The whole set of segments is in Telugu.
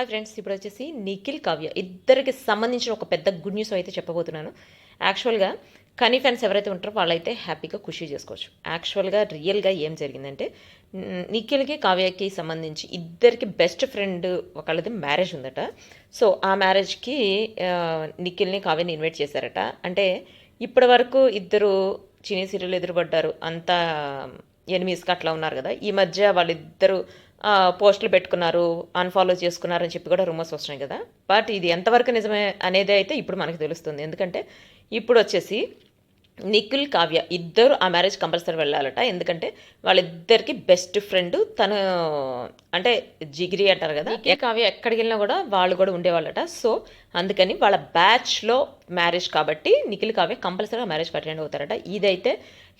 హాయ్ ఫ్రెండ్స్ ఇప్పుడు వచ్చేసి నిఖిల్ కావ్య. ఇద్దరికి సంబంధించిన ఒక పెద్ద గుడ్ న్యూస్ అయితే చెప్పబోతున్నాను. యాక్చువల్గా కనీ ఫ్యాన్స్ ఎవరైతే ఉంటారో వాళ్ళైతే హ్యాపీగా ఖుషి చేసుకోవచ్చు. యాక్చువల్గా రియల్గా ఏం జరిగిందంటే నిఖిల్కి కావ్యకి సంబంధించి ఇద్దరికి బెస్ట్ ఫ్రెండ్ ఒకళ్ళది మ్యారేజ్ ఉందట. సో ఆ మ్యారేజ్కి నిఖిల్ని కావ్యని ఇన్వైట్ చేశారట. అంటే ఇప్పటి వరకు ఇద్దరు చినీ సీరియల్ ఎదురుపడ్డారు. అంతా ఎనిమిస్కి అట్లా ఉన్నారు కదా. ఈ మధ్య వాళ్ళిద్దరు పోస్టులు పెట్టుకున్నారు అన్ఫాలో చేసుకున్నారు అని చెప్పి కూడా రూమర్స్ వస్తున్నాయి కదా. బట్ ఇది ఎంతవరకు నిజమే అనేది అయితే ఇప్పుడు మనకు తెలుస్తుంది. ఎందుకంటే ఇప్పుడు వచ్చేసి నిఖిల్ కావ్య ఇద్దరు ఆ మ్యారేజ్ కంపల్సరీ వెళ్ళాలట. ఎందుకంటే వాళ్ళిద్దరికి బెస్ట్ ఫ్రెండ్ తను అంటే జిగిరి అంటారు కదా. ఏ కావ్య ఎక్కడికి వెళ్ళినా కూడా వాళ్ళు కూడా ఉండేవాళ్ళట. సో అందుకని వాళ్ళ బ్యాచ్లో మ్యారేజ్ కాబట్టి నిఖిల్ కావ్య కంపల్సరీగా మ్యారేజ్కి అటెండ్ అవుతారట. ఇదైతే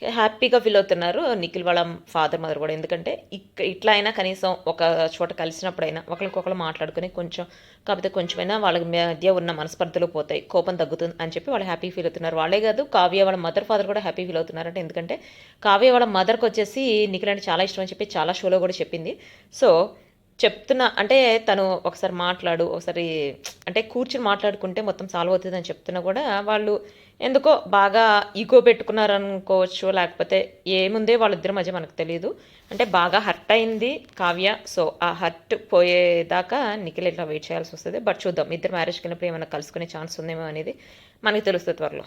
హ్యాపీగా ఫీల్ అవుతున్నారు నిఖిల్ వాళ్ళ ఫాదర్ మదర్ కూడా. ఎందుకంటే ఇక్క ఇట్లా అయినా కనీసం ఒక చోట కలిసినప్పుడైనా ఒకరికొకరు మాట్లాడుకుని కొంచెం కాకపోతే కొంచెమైనా వాళ్ళ మధ్య ఉన్న మనస్పర్ధలు పోతాయి కోపం తగ్గుతుంది అని చెప్పి వాళ్ళు హ్యాపీ ఫీల్ అవుతున్నారు. వాళ్ళే కాదు కావ్య వాళ్ళ మదర్ ఫాదర్ కూడా హ్యాపీ ఫీల్ అవుతున్నారంటే. ఎందుకంటే కావ్య వాళ్ళ మదర్కి వచ్చేసి నిఖిల్ అంటే చాలా ఇష్టం అని చెప్పి చాలా షోలో కూడా చెప్పింది. సో చెప్తున్నా అంటే తను ఒకసారి మాట్లాడు ఒకసారి అంటే కూర్చుని మాట్లాడుకుంటే మొత్తం సాల్వ్ అవుతుంది అని చెప్తున్నా కూడా వాళ్ళు ఎందుకో బాగా ఈగో పెట్టుకున్నారనుకోవచ్చు లేకపోతే ఏముందే వాళ్ళిద్దరి మధ్య మనకు తెలియదు అంటే బాగా హర్ట్ అయింది కావ్య. సో ఆ హర్ట్ పోయేదాకా నిఖిల్ ఇట్లా వెయిట్ చేయాల్సి వస్తుంది. బట్ చూద్దాం ఇద్దరు మ్యారేజ్కి వెళ్ళినప్పుడు ఏమైనా కలుసుకునే ఛాన్స్ ఉందేమో అనేది మనకి తెలుస్తుంది త్వరలో.